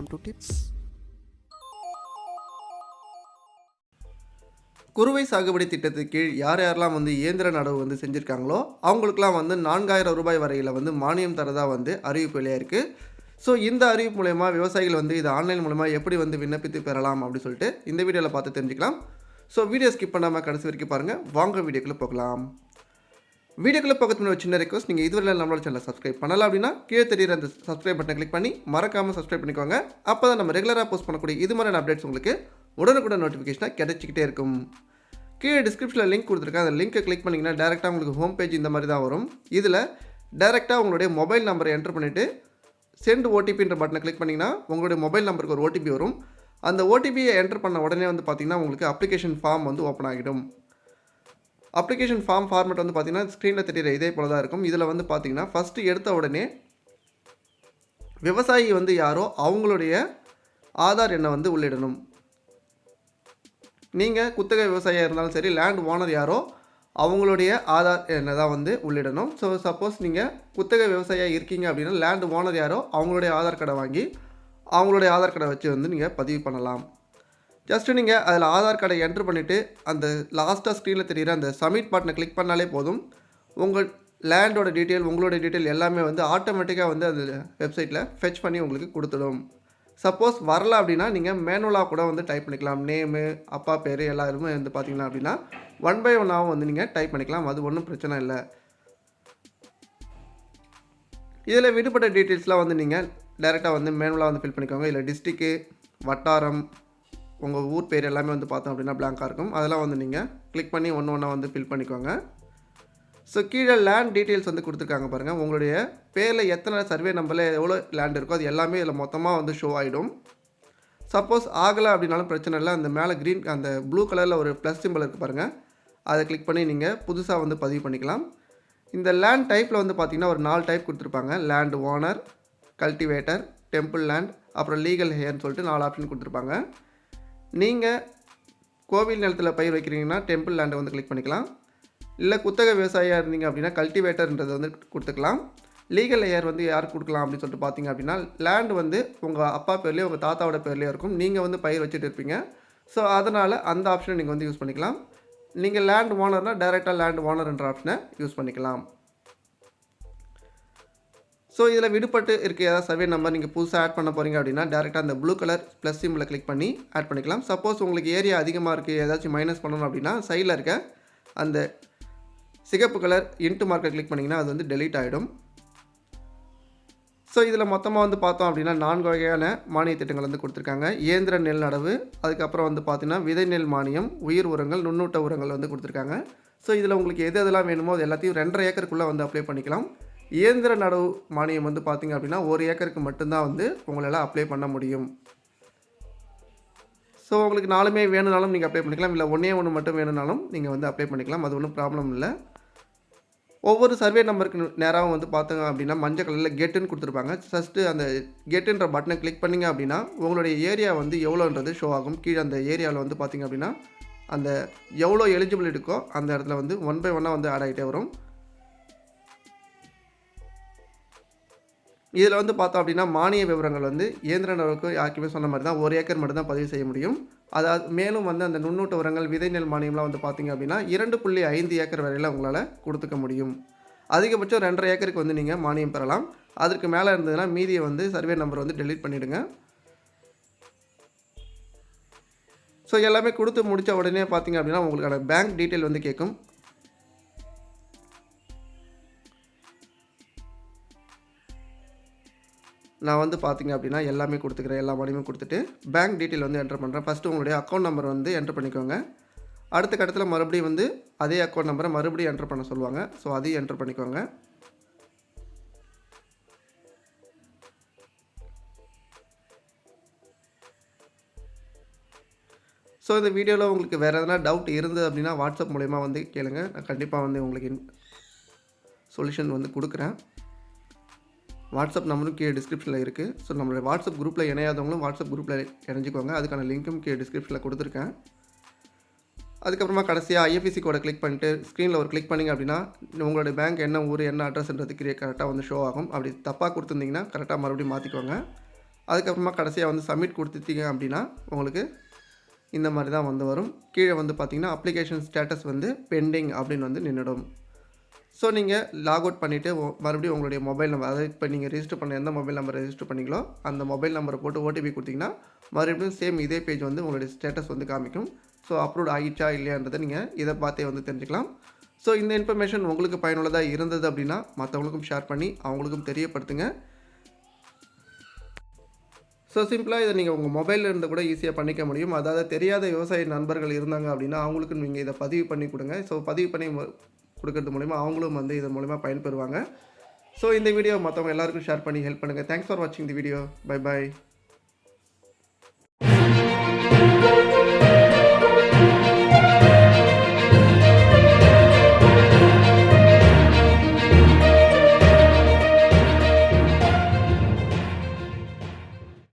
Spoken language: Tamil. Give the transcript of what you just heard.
time to tips. குறுவை சாகுபடி திட்டத்துக்கு கீழ் யார் யாரெல்லாம் வந்து இயந்திர நடவு வந்து செஞ்சுருக்காங்களோ அவங்களுக்குலாம் வந்து நான்காயிரம் ரூபாய் வரையில் வந்து மானியம் தரதாக வந்து அறிவிப்பு இருக்குது ஸோ இந்த அறிவிப்பு மூலயமா விவசாயிகள் வந்து இது ஆன்லைன் மூலயமா எப்படி வந்து விண்ணப்பித்து பெறலாம் அப்படின்னு சொல்லிட்டு இந்த வீடியோவில் பார்த்து தெரிஞ்சுக்கலாம். ஸோ வீடியோ ஸ்கிப் பண்ணாமல் கடைசி வரைக்கும் பாருங்கள் வாங்க வீடியோக்குள்ளே போகலாம். வீடியோக்குள்ளே பக்கத்து ஒரு சின்ன ரெக்வஸ்ட் நீங்கள் இதுவரை நம்மளோட சேனலை சப்ஸ்கிரைப் பண்ணலாம் அப்படின்னா கீழே தெரியுற அந்த சப்ஸ்கிரைப் பட்டனை கிளிக் பண்ணி மறக்காமல் சப்ஸ்கிரைப் பண்ணிக்கோங்க. அப்போ தான் நம்ம ரெகுலராக போஸ்ட் பண்ணக்கூடிய இது மாதிரியான அப்டேட்ஸ் உங்களுக்கு உடனுக்குடன் நோட்டிஃபிகேஷனாக கிடைச்சிக்கிட்டே இருக்கும். கீழே டிஸ்கிரிப்ஷனில் லிங்க் கொடுத்துருக்கேன். அந்த லிங்க்கை கிளிக் பண்ணிங்கன்னா டேரெக்டாக உங்களுக்கு ஹோம் பேஜ் இந்த மாதிரி தான் வரும். இதில் டேரெக்டாக உங்களுடைய மொபைல் நம்பரை என்டர் பண்ணிவிட்டு சென்ட் ஓடிபின்ற பட்டனை கிளிக் பண்ணிங்கன்னா உங்களுடைய மொபைல் நம்பருக்கு ஒரு ஓடிபி வரும். அந்த ஓடிபியை என்டர் பண்ண உடனே வந்து பார்த்திங்கன்னா உங்களுக்கு அப்ளிகேஷன் ஃபார்ம் வந்து ஓப்பன் ஆகிடும். அப்ளிகேஷன் ஃபார்ம் ஃபார்மெட் வந்து பார்த்தீங்கன்னா ஸ்க்ரீனில் தெரிகிற இதே போல தான் இருக்கும். இதில் வந்து பார்த்தீங்கன்னா ஃபஸ்ட்டு எடுத்த உடனே விவசாயி வந்து யாரோ அவங்களுடைய ஆதார் எண்ணை வந்து உள்ளிடணும். நீங்கள் குத்தகை விவசாயியாக இருந்தாலும் சரி லேண்ட் ஓனர் யாரோ அவங்களுடைய ஆதார் எண்ணை தான் வந்து உள்ளிடணும். ஸோ சப்போஸ் நீங்கள் குத்தகை விவசாயியாக இருக்கீங்க அப்படின்னா லேண்ட் ஓனர் யாரோ அவங்களுடைய ஆதார் கார்டை வாங்கி அவங்களுடைய ஆதார் கார்டை வச்சு வந்து நீங்கள் பதிவு பண்ணலாம். ஜஸ்ட்டு நீங்கள் அதில் ஆதார் கார்டை என்ட்ரு பண்ணிவிட்டு அந்த லாஸ்ட்டாக ஸ்க்ரீனில் தெரிகிற அந்த சப்மிட் பட்டனை கிளிக் பண்ணாலே போதும். உங்கள் லேண்டோட டீட்டெயில் உங்களோட டீட்டெயில் எல்லாமே வந்து ஆட்டோமேட்டிக்காக வந்து அந்த வெப்சைட்டில் ஃபெச் பண்ணி உங்களுக்கு கொடுத்துடும். சப்போஸ் வரல அப்படின்னா நீங்கள் மேனுவலாக கூட வந்து டைப் பண்ணிக்கலாம். நேமு அப்பா பேர் எல்லாருமே வந்து பார்த்தீங்கன்னா அப்படின்னா ஒன் பை ஒன்னாகவும் வந்து நீங்கள் டைப் பண்ணிக்கலாம். அது ஒன்றும் பிரச்சனை இல்லை. இதில் விடுபட்ட டீட்டெயில்ஸ்லாம் வந்து நீங்கள் டேரெக்டாக வந்து மேனுவலாக வந்து ஃபில் பண்ணிக்கோங்க. இல்லை டிஸ்ட்ரிக்கு வட்டாரம் உங்கள் ஊர் பேர் எல்லாமே வந்து பார்த்தோம் அப்படின்னா பிளாங்காக இருக்கும். அதெல்லாம் வந்து நீங்கள் கிளிக் பண்ணி ஒன்று ஒன்றா வந்து ஃபில் பண்ணிக்கோங்க. ஸோ கீழே லேண்ட் டீட்டெயில்ஸ் வந்து கொடுத்துருக்காங்க பாருங்கள் உங்களுடைய பேரில் எத்தனை சர்வே நம்பரில் எவ்வளோ லேண்ட் இருக்கோ அது எல்லாமே இதில் மொத்தமாக வந்து ஷோ ஆகிடும் சப்போஸ் ஆகலை அப்படின்னாலும் பிரச்சனை இல்லை. அந்த மேலே க்ரீன் அந்த ப்ளூ கலரில் ஒரு ப்ளஸ் சிம்பிள் இருக்குது பாருங்கள் அதை கிளிக் பண்ணி நீங்கள் புதுசாக வந்து பதிவு பண்ணிக்கலாம். இந்த லேண்ட் டைப்பில் வந்து பார்த்திங்கன்னா ஒரு நாலு டைப் கொடுத்துருப்பாங்க. Land owner cultivator temple land அப்புறம் லீகல் ஹேர்னு சொல்லிட்டு நாலு ஆப்ஷன் கொடுத்துருப்பாங்க. நீங்கள் கோவில் நிலத்தில் பயிர் வைக்கிறீங்கன்னா டெம்பிள் லேண்டை வந்து கிளிக் பண்ணிக்கலாம். இல்லை குத்தகை விவசாயியாக இருந்தீங்க அப்படின்னா கல்டிவேட்டர்ன்றதை வந்து கொடுத்துக்கலாம். லீகல் ஏர் வந்து யாருக்கு கொடுக்கலாம் அப்படின்னு சொல்லிட்டு பார்த்தீங்க அப்படின்னா லேண்ட் வந்து உங்கள் அப்பா பேர்லேயே உங்கள் தாத்தாவோட பேர்லேயே இருக்கும். நீங்கள் வந்து பயிர் வச்சுட்டு இருப்பீங்க. ஸோ அதனால் அந்த ஆப்ஷனை நீங்கள் வந்து யூஸ் பண்ணிக்கலாம். நீங்கள் லேண்ட் ஓனர்னால் டைரெக்டாக லேண்ட் ஓனர்ன்ற ஆப்ஷனை யூஸ் பண்ணிக்கலாம். ஸோ இதில் விடுபட்டு இருக்க ஏதாவது சர்வே நம்பர் நீங்கள் புதுசாக ஆட் பண்ண போகிறீங்க அப்படின்னா டேரெக்டாக அந்த ப்ளூ கலர் ப்ளஸ் சிம்பிளை கிளிக் பண்ணி ஆட் பண்ணிக்கலாம். சப்போஸ் உங்களுக்கு ஏரியா அதிகமாக இருக்குது ஏதாச்சும் மைனஸ் பண்ணணும் அப்படின்னா சைடில் இருக்க அந்த சிகப்பு கலர் இன்ட்டு மார்க்கை கிளிக் பண்ணிங்கன்னா அது வந்து டெலீட் ஆகிடும் ஸோ இதில் மொத்தமாக வந்து பார்த்தோம் அப்படின்னா நான்கு வகையான மானிய திட்டங்கள் வந்து கொடுத்துருக்காங்க. இயந்திர நெல் நடவு அதுக்கப்புறம் வந்து பார்த்திங்கன்னா விதை நெல் மானியம் உயிர் உரங்கள் நுண்ணூட்ட உரங்கள் வந்து கொடுத்துருக்காங்க. ஸோ இதில் உங்களுக்கு எது எதெல்லாம் வேணுமோ அது எல்லாத்தையும் ரெண்டரை ஏக்கருக்குள்ளே வந்து அப்ளை பண்ணிக்கலாம். இயந்திர நடவு மானியம் வந்து பார்த்தீங்க அப்படின்னா ஒரு ஏக்கருக்கு மட்டும்தான் வந்து உங்களால் அப்ளை பண்ண முடியும். ஸோ உங்களுக்கு நாலுமே வேணும்னாலும் நீங்கள் அப்ளை பண்ணிக்கலாம். இல்லை ஒன்றே ஒன்று மட்டும் வேணுனாலும் நீங்கள் வந்து அப்ளை பண்ணிக்கலாம். அது ஒன்றும் ப்ராப்ளம் இல்லை. ஒவ்வொரு சர்வே நம்பருக்கு நேராகவும் வந்து பார்த்தோங்க அப்படின்னா மஞ்சள் கலரில் கெட்டுன்னு கொடுத்துருப்பாங்க. ஃபஸ்ட்டு அந்த கெட்டுன்ற பட்டனை கிளிக் பண்ணிங்க அப்படின்னா உங்களுடைய ஏரியா வந்து எவ்வளோன்றது ஷோ ஆகும். கீழே அந்த ஏரியாவில் வந்து பார்த்தீங்க அப்படின்னா அந்த எவ்வளோ எலிஜிபிள் இருக்கோ அந்த இடத்துல வந்து ஒன் பை ஒன்னாக வந்து ஆட் ஆகிட்டே வரும். இதில் வந்து பார்த்தோம் அப்படின்னா மானிய விவரங்கள் வந்து இயந்திர அளவுக்கு யாருக்குமே சொன்ன மாதிரி தான் ஒரு ஏக்கர் மட்டும் தான் பதிவு செய்ய முடியும். அதாவது மேலும் வந்து அந்த நுண்ணூட்ட உரங்கள் விதை நெல் மானியம்லாம் வந்து பார்த்தீங்க அப்படின்னா இரண்டு புள்ளி ஐந்து ஏக்கர் வரையில் உங்களால் கொடுத்துக்க முடியும். அதிகபட்சம் ரெண்டரை ஏக்கருக்கு வந்து நீங்கள் மானியம் பெறலாம். அதற்கு மேலே இருந்ததுன்னா மீதியை வந்து சர்வே நம்பர் வந்து டெலீட் பண்ணிவிடுங்க ஸோ எல்லாமே கொடுத்து முடித்த உடனே பார்த்தீங்க அப்படின்னா உங்களுக்கான பேங்க் டீட்டெயில் வந்து கேட்கும். நான் வந்து பார்த்திங்க அப்படின்னா எல்லாமே கொடுத்துக்கிறேன் எல்லா மணியுமே கொடுத்துட்டு பேங்க் டீட்டெயில் வந்து என்டர் பண்ணுறேன் ஃபஸ்ட்டு உங்களுடைய அக்கௌண்ட் நம்பர் வந்து என்டர் பண்ணிக்கோங்க. அடுத்த கட்டத்தில் மறுபடியும் வந்து அதே அக்கௌண்ட் நம்பரை மறுபடியும் என்டர் பண்ண சொல்லுவாங்க. ஸோ அதையும் என்டர் பண்ணிக்கோங்க. ஸோ இந்த வீடியோவில் உங்களுக்கு வேறு எதனா டவுட் இருந்தது அப்படின்னா வாட்ஸ்அப் மூலயமா வந்து கேளுங்கள் நான் கண்டிப்பாக வந்து உங்களுக்கு சொல்யூஷன் வந்து கொடுக்குறேன். வாட்ஸ்அப் நம்பரும் கீழே டிஸ்கிரிப்ஷனில் இருக்குது ஸோ நம்மளுடைய வாட்ஸ்அப் குரூப்பில் இணையாதவங்களும் வாட்ஸ்அப் குரூப்பில் இணைஞ்சிக்கோங்க. அதுக்கான லிங்க்கும் கீழே டிஸ்கிரிப்ஷனில் கொடுத்துருக்கேன். அதுக்கப்புறமா கடைசியாக ஐஎஃப்எஸ்சி கோடை கிளிக் பண்ணிட்டு ஸ்க்ரீனில் ஒரு கிளிக் பண்ணிங்க அப்படின்னா உங்களுடைய பேங்க் என்ன ஊர் என்ன அட்ரஸ்ன்றது கரெக்டாக வந்து ஷோ ஆகும். அப்படி தப்பாக கொடுத்துருந்தீங்கன்னா கரெக்டாக மறுபடியும் மாற்றிக்கோங்க அதுக்கப்புறமா கடைசியாக வந்து சப்மிட் கொடுத்துட்டீங்க அப்படின்னா உங்களுக்கு இந்த மாதிரி தான் வந்து வரும். கீழே வந்து பார்த்திங்கன்னா அப்ளிகேஷன் ஸ்டேட்டஸ் வந்து பெண்டிங் அப்படின்னு வந்து நின்றுடும் ஸோ நீங்கள் லாக் அவுட் பண்ணிவிட்டு மறுபடியும் உங்களுடைய மொபைல் நம்பர் அதாவது இப்போ நீங்கள் ரிஜிஸ்டர் பண்ண எந்த மொபைல் நம்பர் ரிஜிஸ்டர் பண்ணிங்களோ அந்த மொபைல் நம்பரை போட்டு ஓடிபி கொடுத்தீங்கன்னா மறுபடியும் சேம் இதே பேஜ் வந்து உங்களுடைய ஸ்டேட்டஸ் வந்து காமிக்கும். ஸோ அப்லோட் ஆகிடுச்சா இல்லையான்றதை நீங்கள் இதை பார்த்தே வந்து தெரிஞ்சுக்கலாம். ஸோ இந்த இன்ஃபர்மேஷன் உங்களுக்கு பயனுள்ளதாக இருந்தது அப்படின்னா மற்றவங்களுக்கும் ஷேர் பண்ணி அவங்களுக்கும் தெரியப்படுத்துங்க. ஸோ சிம்பிளாக இதை நீங்கள் உங்கள் மொபைலில் இருந்து கூட ஈஸியாக பண்ணிக்க முடியும். அதாவது தெரியாத விவசாய நண்பர்கள் இருந்தாங்க அப்படின்னா அவங்களுக்கு நீங்கள் இதை பதிவு பண்ணி கொடுங்க. ஸோ பதிவு பண்ணி கொடுக்கறது மூலிமா அவங்களும் வந்து இதன் மூலிமா பயன்பெறுவாங்க. ஸோ இந்த வீடியோ மற்றவங்க எல்லாருக்கும் ஷேர் பண்ணி ஹெல்ப் பண்ணுங்கள் தேங்க்ஸ் ஃபார் வாட்சிங் தி வீடியோ பை பை